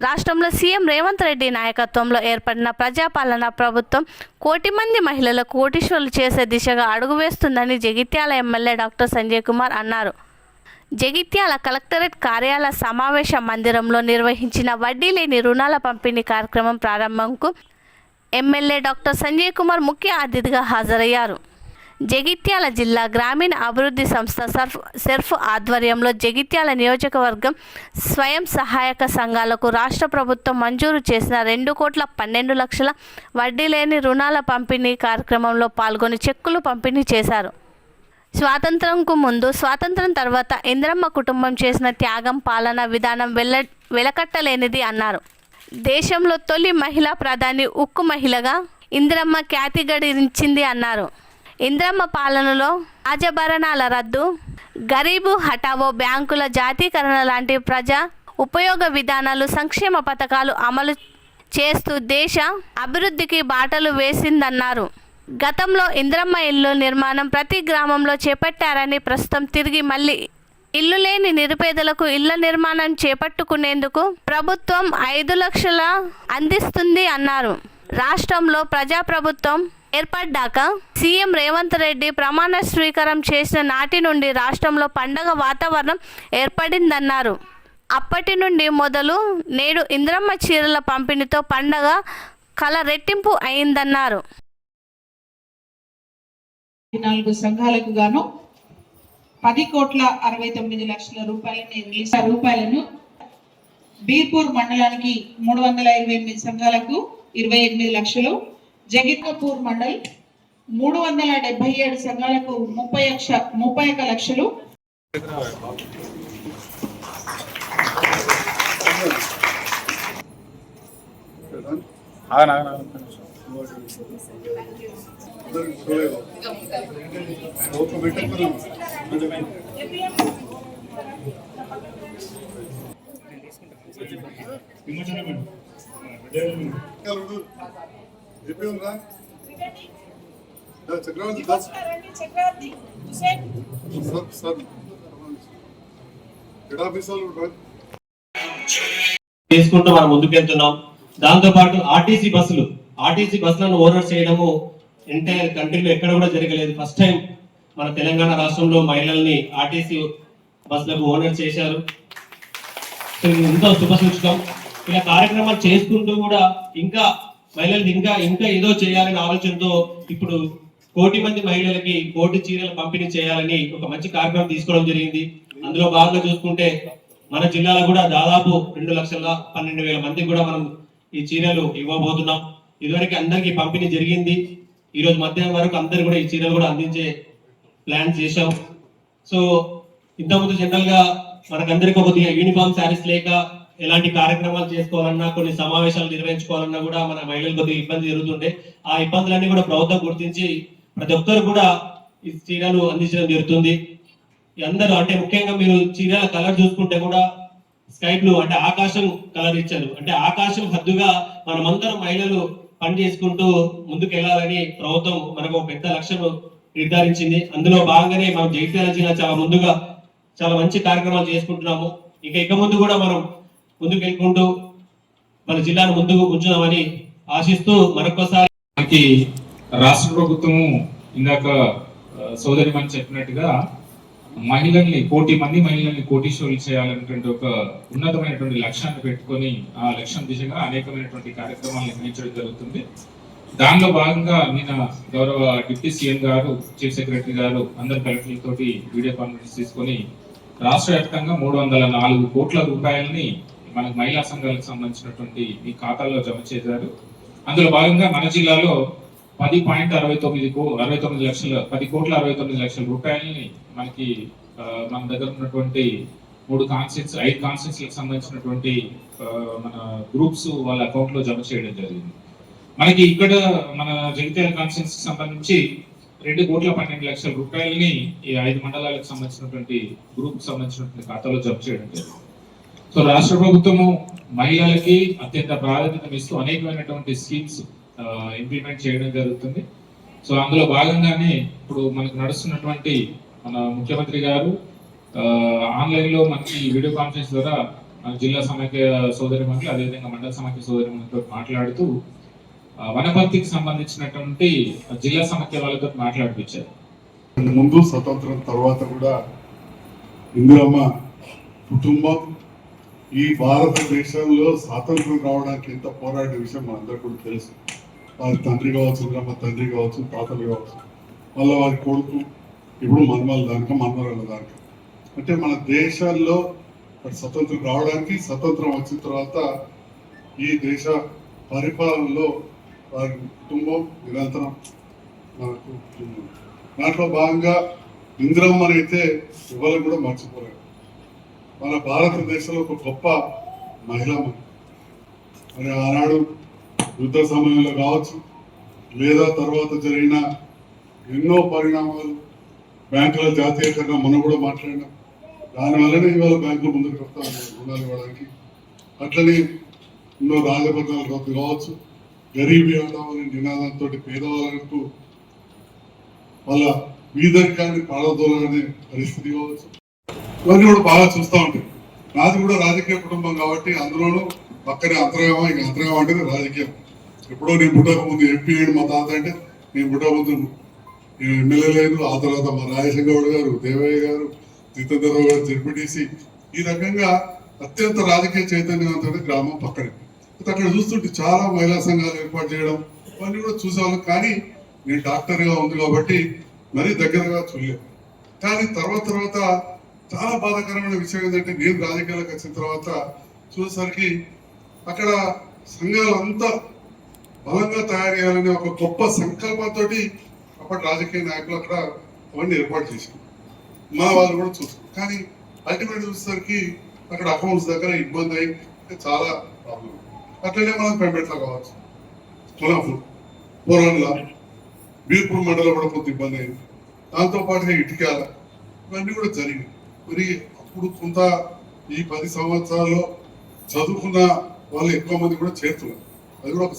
రాష్ట్రంలో సీఎం రేవంత్ రెడ్డి నాయకత్వంలో ఏర్పడిన ప్రజాపాలన ప్రభుత్వం కోటి మంది మహిళలకు కోటీశ్వరులు చేసే దిశగా అడుగు వేస్తుందని జగిత్యాల ఎమ్మెల్యే డాక్టర్ సంజయ్ కుమార్ అన్నారు. జగిత్యాల కలెక్టరేట్ కార్యాలయ సమావేశ మందిరంలో నిర్వహించిన వడ్డీ లేని రుణాల పంపిణీ కార్యక్రమం ప్రారంభంకు ఎమ్మెల్యే డాక్టర్ సంజయ్ కుమార్ ముఖ్య అతిథిగా హాజరయ్యారు. జగిత్యాల జిల్లా గ్రామీణ అభివృద్ధి సంస్థ సర్ఫ్ సెర్ఫ్ ఆధ్వర్యంలో జగిత్యాల నియోజకవర్గం స్వయం సహాయక సంఘాలకు రాష్ట్ర ప్రభుత్వం మంజూరు చేసిన రెండు కోట్ల పన్నెండు లక్షల వడ్డీ లేని రుణాల పంపిణీ కార్యక్రమంలో పాల్గొని చెక్కులు పంపిణీ చేశారు. స్వాతంత్రంకు ముందు స్వాతంత్రం తర్వాత ఇంద్రమ్మ కుటుంబం చేసిన త్యాగం పాలన విధానం వెల్ల వెలకట్టలేనిది అన్నారు. దేశంలో తొలి మహిళా ప్రధాని ఉక్కు మహిళగా ఇందిరమ్మ ఖ్యాతి గడించింది అన్నారు. ఇంద్రమ్మ పాలనలో రాజభరణాల రద్దు. గరీబు హఠావో బ్యాంకుల జాతీకరణ లాంటి ప్రజా ఉపయోగ విధానాలు సంక్షేమ పథకాలు అమలు చేస్తూ దేశ అభివృద్ధికి బాటలు వేసిందన్నారు. గతంలో ఇంద్రమ్మ ఇల్లు నిర్మాణం ప్రతి గ్రామంలో చేపట్టారని ప్రస్తుతం తిరిగి మళ్ళీ ఇల్లు లేని నిరుపేదలకు ఇళ్ళ నిర్మాణం చేపట్టుకునేందుకు ప్రభుత్వం ఐదు లక్షల అందిస్తుంది అన్నారు. రాష్ట్రంలో ప్రజాప్రభుత్వం ఏర్పడ్డాక సీఎం రేవంత్ రెడ్డి ప్రమాణ స్వీకారం చేసిన నాటి నుండి రాష్ట్రంలో పండగ వాతావరణం ఏర్పడిందన్నారు. అప్పటి నుండి మొదలు నేడు ఇంద్రమ్మ చీరల పంపిణీతో పండగ కల రెట్టింపు అయిందన్నారు. నాలుగు సంఘాలకు గాను పది కోట్ల అరవై తొమ్మిది లక్షల రూపాయలని రిలీజ్ రూపాయలను బీర్పూర్ మండలానికి మూడు వందల ఇరవై ఎనిమిది సంఘాలకు ఇరవై ఎనిమిది లక్షలు జగిత్పూర్ మండల్ మూడు వందల డెబ్బై ఏడు సంఘాలకు ముప్పై లక్ష ముప్పై ఒక లక్షలు. Chakravarthy Das sir sir. Head office వాళ్ళు చేసుకుంటూ మనం ముందుకు వెళ్తున్నాం దాంతో పాటు ఆర్టీసీ బస్సులు. ఆర్టీసీ బస్సులను ఓనర్ చేయడము ఎంటైర్ కంట్రీలో ఎక్కడ కూడా జరగలేదు. ఫస్ట్ టైం మన తెలంగాణ రాష్ట్రంలో మహిళల్ని ఆర్టీసీ బస్సులకు ఓనర్ చేశారు. ఎంతో శుభసూచకం ఇలా కార్యక్రమాలు చేసుకుంటూ కూడా ఇంకా మహిళలు ఇంకా ఇంకా ఏదో చేయాలనే ఆలోచనతో ఇప్పుడు కోటి మంది మహిళలకి కోటి చీరలు పంపిణీ చేయాలని ఒక మంచి కార్యక్రమం తీసుకోవడం జరిగింది. అందులో భాగంగా చూసుకుంటే మన జిల్లాలో కూడా దాదాపు రెండు లక్షల పన్నెండు వేల మందికి కూడా మనం ఈ చీరలు ఇవ్వబోతున్నాం. ఇదివరకు అందరికీ పంపిణీ జరిగింది. ఈ రోజు మధ్యాహ్నం వరకు అందరు కూడా ఈ చీరలు కూడా అందించే ప్లాన్ చేశాం. సో ఇంతకుముందు జనరల్గా మనకందరికీ కొద్దిగా యూనిఫామ్ శారీస్ లేక ఎలాంటి కార్యక్రమాలు చేసుకోవాలన్నా కొన్ని సమావేశాలు నిర్వహించుకోవాలన్నా కూడా మన మహిళలు కొద్దిగా ఇబ్బంది జరుగుతుండే. ఆ ఇబ్బందులన్నీ కూడా ప్రభుత్వం గుర్తించి ప్రతి ఒక్కరు కూడా ఈ చీరలు అందించడం జరుగుతుంది. అందరూ అంటే ముఖ్యంగా మీరు చీరల కలర్ చూసుకుంటే కూడా స్కై బ్లూ అంటే ఆకాశం కలర్ ఇచ్చారు. అంటే ఆకాశం హద్దుగా మనమందరం మహిళలు పని చేసుకుంటూ ముందుకు వెళ్ళాలని ప్రభుత్వం మనకు ఒక పెద్ద లక్ష్యం నిర్ధారించింది. అందులో భాగంగానే మనం జగిత్యాల జిల్లా చాలా ముందుగా చాలా మంచి కార్యక్రమాలు చేసుకుంటున్నాము. ఇక ఇక ముందు కూడా మనం ముందుకు వెళ్ళుకుంటూ మన జిల్లాను ముందుకు ఉంచుదామని ఆశిస్తూ మరొకసారి మనకి రాష్ట్ర ప్రభుత్వము ఇందాక సోదరి మని చెప్పినట్టుగా మహిళల్ని కోటి మంది మహిళల్ని కోటీశ్వరులు చేయాలనేటువంటి ఒక ఉన్నతమైనటువంటి లక్ష్యాన్ని పెట్టుకొని ఆ లక్ష్యం దిశగా అనేకమైనటువంటి కార్యక్రమాలు నిర్వహించడం జరుగుతుంది. దానిలో భాగంగా నిన్న గౌరవ డిప్యూటీ సీఎం గారు చీఫ్ సెక్రటరీ గారు అందరు కలెక్టర్లతోటి వీడియో కాన్ఫరెన్స్ తీసుకొని రాష్ట్ర వ్యాప్తంగా మూడు వందల నాలుగు కోట్ల రూపాయలని మనకు మహిళా సంఘాలకు సంబంధించినటువంటి ఈ ఖాతాల్లో జమ చేశారు. అందులో భాగంగా మన జిల్లాలో పది పాయింట్ అరవై తొమ్మిది కో అరవై తొమ్మిది లక్షల పది కోట్ల అరవై తొమ్మిది లక్షల రూపాయలని మనకి మన దగ్గర ఉన్నటువంటి మూడు కాన్సెన్స్ ఐదు కాన్సెన్స్లకు సంబంధించినటువంటి మన గ్రూప్స్ వాళ్ళ అకౌంట్లో జమ చేయడం జరిగింది. మనకి ఇక్కడ మన జగిత్యాల కాన్సెన్స్కి సంబంధించి రెండు కోట్ల పన్నెండు లక్షల రూపాయలని ఈ ఐదు మండలాలకు సంబంధించినటువంటి గ్రూప్ సంబంధించినటువంటి ఖాతాలో జమ చేయడం జరిగింది. సో రాష్ట్ర ప్రభుత్వము మహిళలకి అత్యంత ప్రాధాన్యత ఇస్తూ అనేకమైనటువంటి స్కీమ్స్ ఇంప్లిమెంట్ చేయడం జరుగుతుంది. సో అందులో భాగంగానే ఇప్పుడు మనకు నడుస్తున్నటువంటి మన ముఖ్యమంత్రి గారు ఆన్లైన్లో మనకి వీడియో కాన్ఫరెన్స్ ద్వారా మన జిల్లా సమైక్య సోదరి మండలి అదేవిధంగా మండల సమైక్య సోదరి మండలితో మాట్లాడుతూ వనపర్తికి సంబంధించినటువంటి జిల్లా సమైక్య వాళ్ళతో మాట్లాడిపించారు. ముందు స్వతంత్రం తర్వాత కూడా ఇందిరమ్మ కుటుంబం ఈ భారతదేశంలో స్వాతంత్రం రావడానికి ఎంత పోరాడే విషయం మనందరికీ కూడా తెలుసు. వారి తండ్రి కావచ్చు ఇందిరమ్మ తండ్రి కావచ్చు తాతలు కావచ్చు మళ్ళీ వారి కొడుకు ఇప్పుడు మనమల దానిక మనమరాల దానిక. అంటే మన దేశాల్లో స్వతంత్రం రావడానికి స్వతంత్రం వచ్చిన తర్వాత ఈ దేశ పరిపాలనలో వారి కుటుంబం నిరంతరం మనకు దాంట్లో భాగంగా ఇంద్రమ్మని అయితే ఎవరు కూడా మర్చిపోలేదు మన భారతదేశంలో ఒక గొప్ప మహిళ మరి ఆనాడు యుద్ధ సమయంలో కావచ్చు లేదా తర్వాత జరిగిన ఎన్నో పరిణామాలు బ్యాంకుల జాతీయకరణ మనం కూడా మాట్లాడినాం. దానివల్లనే ఇవాళ బ్యాంకులు ముందుకు వస్తాం రుణాలు ఇవ్వడానికి. అట్లనే ఎన్నో రాజపథాలు రద్దు కావచ్చు గరీబీ ఆడవాళ్ళని నినాదంతో పేదవాళ్ళకు వాళ్ళ బీదరికాన్ని పాడదోలనే పరిస్థితి కావచ్చు. ఇవన్నీ కూడా బాగా చూస్తూ ఉంటాయి నాది కూడా రాజకీయ కుటుంబం కాబట్టి అందులోనూ పక్కనే అంతర్యామం ఇక అంతర్యామం అంటే రాజకీయం. ఎప్పుడో నేను పుట్టక ముందు ఎంపీ అయ్యాడు మా తాత అంటే నేను పుట్టక ముందు నేను ఎమ్మెల్యే లేదు ఆ తర్వాత మా రాజశేఖర గారు దేవయ్య గారు జితేంద్రరావు గారు జడ్పీటీసీ. ఈ రకంగా అత్యంత రాజకీయ చైతన్యవంతమైన గ్రామం పక్కనే. అక్కడ చూస్తుంటే చాలా మహిళా సంఘాలు ఏర్పాటు చేయడం ఇవన్నీ కూడా చూసేవాళ్ళం. కానీ నేను డాక్టర్గా ఉంది కాబట్టి మరీ దగ్గరగా చూడలేదు. కానీ తర్వాత తర్వాత చాలా బాధాకరమైన విషయం ఏంటంటే నేను రాజకీయాలకు వచ్చిన తర్వాత చూసేసరికి అక్కడ సంఘాలు అంతా బలంగా తయారయ్యాలనే ఒక గొప్ప సంకల్పంతో అప్పటి రాజకీయ నాయకులు అక్కడ అవన్నీ ఏర్పాటు చేశారు. మా వాళ్ళు కూడా చూస్తారు కానీ అల్టిమేట్ చూసేసరికి అక్కడ అకౌంట్స్ దగ్గర ఇబ్బంది అయ్యి చాలా ప్రాబ్లం అట్లనే మనం పెంపెట్ల కావచ్చు. కొలాపూర్ పోరాన్ల బీర్పూర్ మండలం కూడా కొంత ఇబ్బంది అయింది. దాంతోపాటుగా ఇటుకాల ఇవన్నీ కూడా జరిగినాయి. మరి అప్పుడు కొంత ఈ పది సంవత్సరాల్లో చదువుకున్న వాళ్ళు ఎక్కువ మంది కూడా చేరుతున్నారు అది కూడా ఒక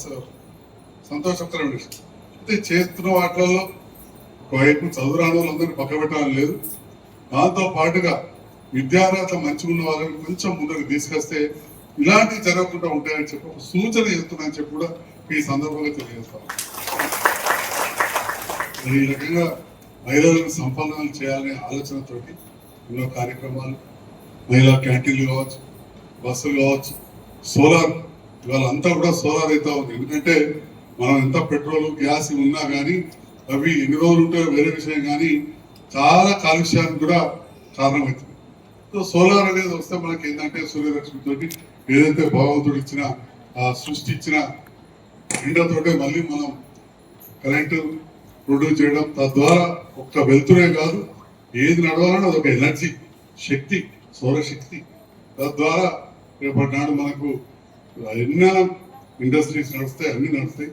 సంతోషకరమైన విషయం. అయితే చేస్తున్న వాటిల్లో ఒకవైపు చదువు రాని వాళ్ళందరినీ పక్క పెట్టాలని లేదు. దాంతో పాటుగా విద్యార్హత మంచిగా ఉన్న వాళ్ళని కొంచెం ముందుకు తీసుకొస్తే ఇలాంటివి జరగకుండా ఉంటాయని చెప్పి ఒక సూచన చేస్తున్నాయని చెప్పి కూడా ఈ సందర్భంగా తెలియజేస్తాం ఈ రకంగా మహిళలను సంపన్నాలు చేయాలనే ఆలోచనతోటి ఎన్నో కార్యక్రమాలు మహిళా క్యాంటీన్లు కావచ్చు బస్సులు కావచ్చు సోలార్ ఇవాళ అంతా కూడా సోలార్ అయితే ఉంది. ఎందుకంటే మనం ఎంత పెట్రోల్ గ్యాస్ ఉన్నా కానీ అవి ఎన్ని రోజులు ఉంటాయో వేరే విషయం కానీ చాలా కాలుష్యానికి కూడా కారణమవుతుంది. సో సోలార్ అనేది వస్తే మనకి ఏంటంటే సూర్యరశ్మితో ఏదైతే భగవంతుడు ఇచ్చిన ఆ ఎండతోటే మళ్ళీ మనం కరెంటు ప్రొడ్యూస్ చేయడం తద్వారా ఒక్క వెలుతురే కాదు ఏది నడవాలన్నా అదొక ఎనర్జీ శక్తి సౌరశక్తి. తద్వారా రేపటి నాడు మనకు ఎన్నో ఇండస్ట్రీస్ నడుస్తాయి అన్ని నడుస్తాయి.